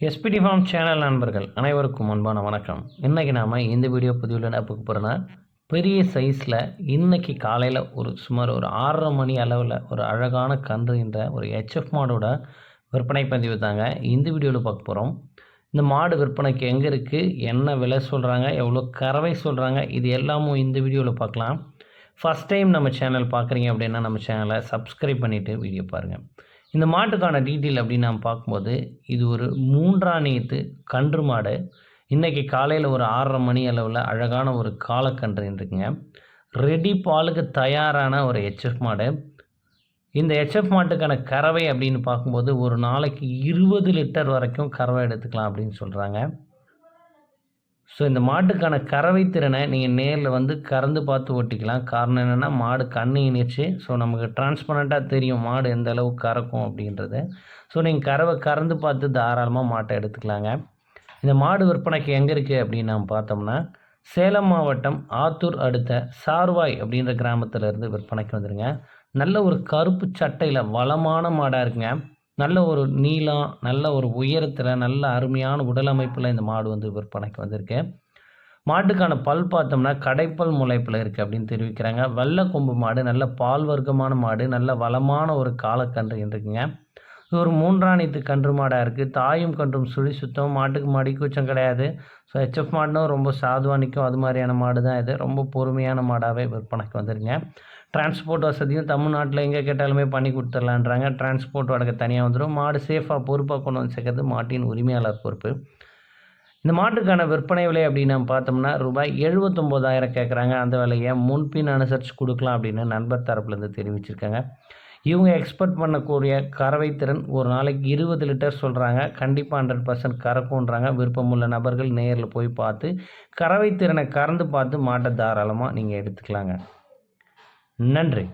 SPD form channel நண்பர்கள் அனைவருக்கும் அன்பான வணக்கம். இன்றைக்கி நாம் இந்த வீடியோ பதிவில் என்ன பார்க்க போகிறோன்னா பெரிய சைஸில் இன்றைக்கி காலையில் ஒரு சுமார் ஒரு ஆறரை மணி அளவில் ஒரு அழகான கன்றுகின்ற ஒரு ஹெச்எஃப் மாடோட விற்பனை பதிவு தாங்க இந்த வீடியோவில் பார்க்க போகிறோம் இந்த மாடு விற்பனைக்கு எங்கே இருக்குது என்ன விலை சொல்கிறாங்க எவ்வளோ கறவை சொல்கிறாங்க இது எல்லாமும் இந்த வீடியோவில் பார்க்கலாம். ஃபஸ்ட் டைம் நம்ம சேனல் பார்க்குறீங்க அப்படின்னா நம்ம சேனலை சப்ஸ்கிரைப் பண்ணிவிட்டு வீடியோ பாருங்கள் இந்த மாட்டுக்கான டீட்டெயில் அப்படின்னு நாம் பார்க்கும்போது இது ஒரு மூன்றாம் கன்று மாடு. இன்றைக்கி காலையில் ஒரு ஆறரை மணி அளவில் அழகான ஒரு காலக்கன்று இருக்குங்க. ரெடி பாலுக்கு தயாரான ஒரு ஹெச்எஃப் மாடு. இந்த ஹெச்எஃப் மாட்டுக்கான கறவை அப்படின்னு பார்க்கும்போது ஒரு நாளைக்கு இருபது லிட்டர் வரைக்கும் கறவை எடுத்துக்கலாம் அப்படின்னு சொல்கிறாங்க ஸோ இந்த மாட்டுக்கான கறவை திறனை நீங்கள் நேரில் வந்து கறந்து பார்த்து ஓட்டிக்கலாம். காரணம் என்னென்னா மாடு கண்ணு இணைச்சு ஸோ நமக்கு டிரான்ஸ்பரண்ட்டாக தெரியும் மாடு எந்த அளவு கறக்கும் அப்படின்றது. ஸோ நீங்கள் கறவை கறந்து பார்த்து தாராளமாக மாட்டை எடுத்துக்கலாங்க. இந்த மாடு விற்பனைக்கு எங்கே இருக்குது அப்படின்னு நாம் பார்த்தோம்னா சேலம் மாவட்டம் ஆத்தூர் அடுத்த சார்வாய் அப்படின்ற கிராமத்தில் இருந்து விற்பனைக்கு வந்துடுங்க நல்ல ஒரு கருப்பு சட்டையில் வளமான மாடாக இருக்குங்க. நல்ல ஒரு நீளம் நல்ல ஒரு உயரத்தில் நல்ல அருமையான உடல் அமைப்பில் இந்த மாடு வந்து விற்பனைக்கு வந்திருக்கு. மாட்டுக்கான பல் பார்த்தோம்னா கடைப்பல் முளைப்பில் இருக்குது அப்படின்னு தெரிவிக்கிறாங்க. வெள்ளை கொம்பு மாடு நல்ல பால் வர்க்கமான மாடு நல்ல வளமான ஒரு காலக்கன்று இருக்குங்க ஒரு மூன்றாணித்து கன்று மாடாக இருக்குது தாயும் கன்றும் சுழி சுத்தம். மாட்டுக்கு மடி கூச்சம் கிடையாது. ஸோ ஹெச்எஃப் மாடுனா ரொம்ப சாதுவாக நிற்கும் அது மாதிரியான மாடு தான் இது. ரொம்ப பொறுமையான மாடாகவே விற்பனைக்கு வந்துருங்க. டிரான்ஸ்போர்ட் வசதியும் தமிழ்நாட்டில் எங்கே கேட்டாலுமே பண்ணி கொடுத்துர்லான்றாங்க டிரான்ஸ்போர்ட் வாடகை தனியாக வந்துடும் மாடு சேஃபாக பொறுப்பாக கொண்டு வந்து சேர்க்கறது மாட்டின் உரிமையாளர் பொறுப்பு. இந்த மாட்டுக்கான விற்பனை விலை அப்படின்னு நம்ம பார்த்தோம்னா ரூபாய் எழுபத்தொம்போதாயிரம் கேட்குறாங்க அந்த விலையை முன்பின் அனுசரித்து கொடுக்கலாம் அப்படின்னு நண்பர் தரப்புலேருந்து தெரிவிச்சிருக்காங்க. இவங்க எக்ஸ்பெக்ட் பண்ணக்கூடிய கறவை திறன் ஒரு நாளைக்கு இருபது லிட்டர் சொல்கிறாங்க கண்டிப்பாக ஹண்ட்ரட் பர்சன்ட் கறக்குன்றாங்க விருப்பமுள்ள நபர்கள் நேரில் போய் பார்த்து கறவை திறனை கறந்து பார்த்து மாட்டை தாராளமாக நீங்கள் எடுத்துக்கலாங்க. நன்றி.